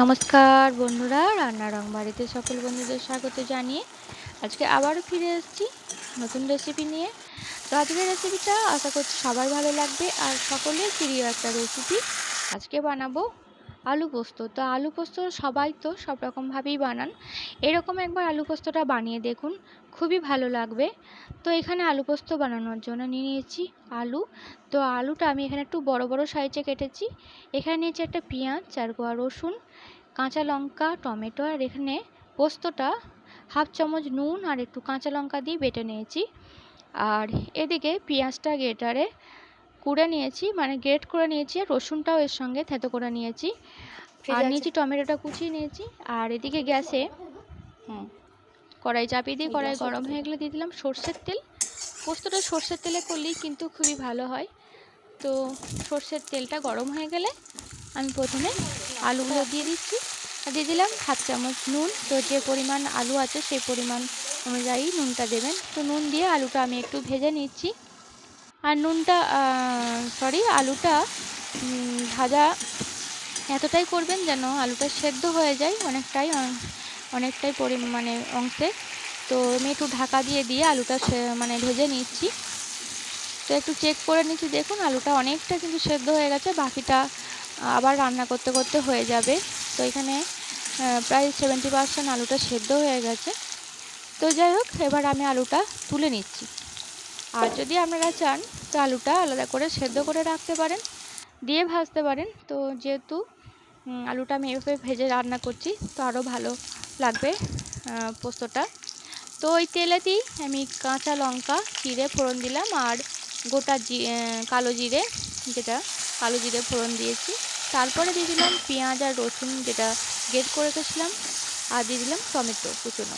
নমস্কার বন্ধুরা, রান্না রং বাড়িতে সকল বন্ধুদের স্বাগত জানিয়ে আজকে আবারও ফিরে এসেছি নতুন রেসিপি নিয়ে। তো আজকের রেসিপিটা আশা করছি সবার ভালো লাগবে আর সকলের প্রিয় একটা রেসিপি আজকে বানাবো আলু পোস্ত। তো আলু পোস্ত সবাই তো সব রকমভাবেই বানান। এরকম একবার আলু পোস্তটা বানিয়ে দেখুন, খুবই ভালো লাগবে। তো এখানে আলু পোস্ত বানানোর জন্য নিয়ে নিয়েছি আলু। তো আলুটা আমি এখানে একটু বড় বড় সাইজে কেটেছি। এখানে নিয়েছি একটা পেঁয়াজ, চার কোয়া রসুন, কাঁচা লঙ্কা, টমেটো, আর এখানে পোস্তটা হাফ চামচ নুন আর একটু কাঁচা লঙ্কা দিয়ে বেটে নিয়েছি। আর এদিকে পেঁয়াজটা গেটারে কুড়ে নিয়েছি মানে গ্রেট করে নিয়েছি আর রসুনটাও এর সঙ্গে থেতো করে নিয়েছি। আর নিয়েছি টমেটোটা কুচিয়ে নিয়েছি আর এদিকে গ্যাসে হুম কড়াই চাপিয়ে দিয়ে কড়াই গরম হয়ে গেলে দিয়ে দিলাম সর্ষের তেল। পোস্তটা সর্ষের তেলে করলেই কিন্তু খুবই ভালো হয়। তো সর্ষের তেলটা গরম হয়ে গেলে আমি প্রথমে আলুগুলো দিয়ে দিচ্ছি। আর দিয়ে দিলাম হাফ চামচ নুন। তো যে পরিমাণ আলু আছে সেই পরিমাণ অনুযায়ী নুনটা দেবেন। তো নুন দিয়ে আলুটা আমি একটু ভেজে নিচ্ছি। আর নুনটা সরি আলুটা ভাজা এতটাই করবেন যেন আলুটা সেদ্ধ হয়ে যায় অনেকটাই অনেকটাই পরি মানে অংশে। তো আমি একটু ঢাকা দিয়ে দিয়ে আলুটা মানে ভেজে নিচ্ছি। তো একটু চেক করে নিচ্ছি, দেখুন আলুটা অনেকটা কিন্তু সেদ্ধ হয়ে গেছে, বাকিটা আবার রান্না করতে করতে হয়ে যাবে। তো এখানে প্রায় সেভেন্টি পার্সেন্ট আলুটা সেদ্ধ হয়ে গেছে। তো যাই হোক, এবার আমি আলুটা তুলে নিচ্ছি। আর যদি আপনারা চান তো আলুটা আলাদা করে সেদ্ধ করে রাখতে পারেন, দিয়ে ভাজতে পারেন। তো যেহেতু আলুটা আমি এভাবে ভেজে রান্না করছি, তো আরও ভালো লাগবে পোস্তটা। তো ওই তেলেতেই আমি কাঁচা লঙ্কা চিড়ে ফোড়ন দিলাম আর গোটা জি কালো জিরে, যেটা কালো জিরে, ফোড়ন দিয়েছি। তারপরে দিয়ে দিলাম পেঁয়াজ আর রসুন, যেটা গেট করে রেখেছিলাম, আর দিয়ে দিলাম টমেটো কুচনো।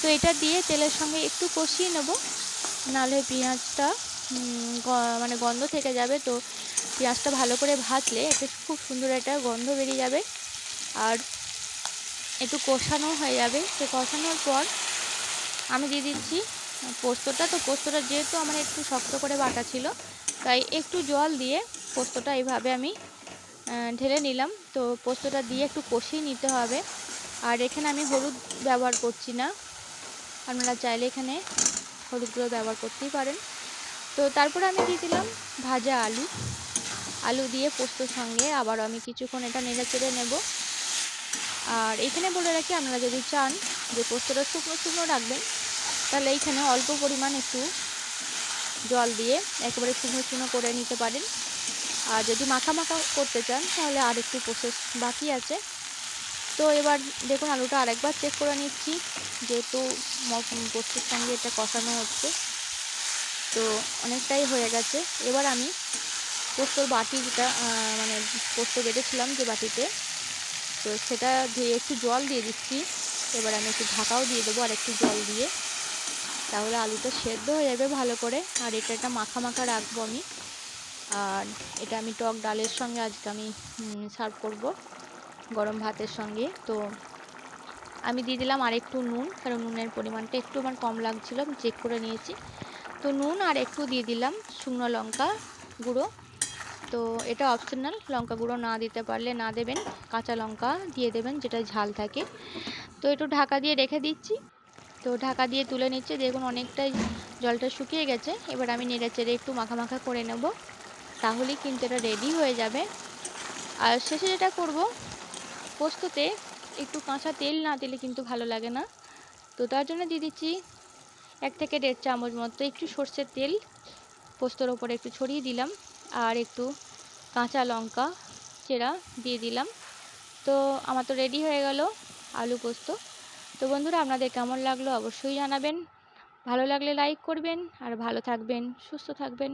তো এটা দিয়ে তেলের সঙ্গে একটু কষিয়ে নেব। নাহলে পেঁয়াজটা মানে গন্ধ থেকে যাবে তো পেঁয়াজটা ভালো করে ভাজলে একটা খুব সুন্দর একটা গন্ধ বেরিয়ে যাবে। আর একটু কষানো হয়ে যাবে। তো কষানোর পর আমি দিয়ে দিচ্ছি পোস্তটা। তো পোস্তটা যেহেতু আমার একটু শক্ত করে বাটা ছিল, তাই একটু জল দিয়ে পোস্তটা এইভাবে আমি ঢেলে নিলাম। তো পোস্তটা দিয়ে একটু কষিয়ে নিতে হবে। আর এখানে আমি হলুদ ব্যবহার করছি না। আপনারা চাইলে এখানে হলুদগুলো ব্যবহার করতেই পারেন। তো তারপরে আমি দিয়ে দিলাম ভাজা আলু। আলু দিয়ে পোস্তর সঙ্গে আবার আমি কিছুক্ষণ এটা নেড়ে চেড়ে নেব। আর এখানে বলে রাখি, আপনারা যদি চান যে পোস্তটা শুকনো শুকনো রাখবেন, তাহলে এইখানে অল্প পরিমাণ একটু জল দিয়ে একেবারে শুকনো শুকনো করে নিতে পারেন। আর যদি মাখা মাখা করতে চান, তাহলে আর একটু প্রসেস বাকি আছে। তো এবার দেখুন আলুটা আরেকবার চেক করে নিচ্ছি, যেহেতু পোস্তর সঙ্গে এটা কষানো হচ্ছে। তো অনেকটাই হয়ে গেছে। এবার আমি পোস্তর বাটি যেটা মানে পোস্ত বেটেছিলাম যে বাটিতে, তো সেটা ধুয়ে একটু জল দিয়ে দিচ্ছি। এবার আমি একটু ঢাকাও দিয়ে দেবো আর একটু জল দিয়ে। তাহলে আলুটা সেদ্ধ হয়ে যাবে ভালো করে। আর এটা একটা মাখা মাখা রাখব আমি। আর এটা আমি টক ডালের সঙ্গে আজকে আমি সার্ভ করব। গরম ভাতের সঙ্গে। তো আমি দিয়ে দিলাম আর একটু নুন, কারণ নুনের পরিমাণটা একটু আমার কম লাগছিল, আমি চেক করে নিয়েছি। তো নুন আর একটু দিয়ে দিলাম শুকনো লঙ্কা গুঁড়ো। তো এটা অপশনাল লঙ্কা গুঁড়ো না দিতে পারলে না দেবেন, কাঁচা লঙ্কা দিয়ে দেবেন যেটা ঝাল থাকে। তো একটু ঢাকা দিয়ে রেখে দিচ্ছি। তো ঢাকা দিয়ে তুলে নিচ্ছে, দেখুন অনেকটাই জলটা শুকিয়ে গেছে। এবার আমি নেড়ে চেড়ে একটু মাখা মাখা করে নেব, তাহলেই কিন্তু এটা রেডি হয়ে যাবে। আর শেষে যেটা করব পোস্ততে একটু কাঁচা তেল না দিলে কিন্তু ভালো লাগে না। তো তার জন্য দিয়ে দিচ্ছি এক থেকে দেড় চামচ মতো একটু সর্ষের তেল পোস্তর ওপরে একটু ছড়িয়ে দিলাম আর একটু কাঁচা লঙ্কা চেরা দিয়ে দিলাম। তো আমার তো রেডি হয়ে গেল আলু পোস্ত। তো বন্ধুরা আপনাদের কেমন লাগল অবশ্যই জানাবেন। ভালো লাগলে লাইক করবেন আর ভালো থাকবেন, সুস্থ থাকবেন।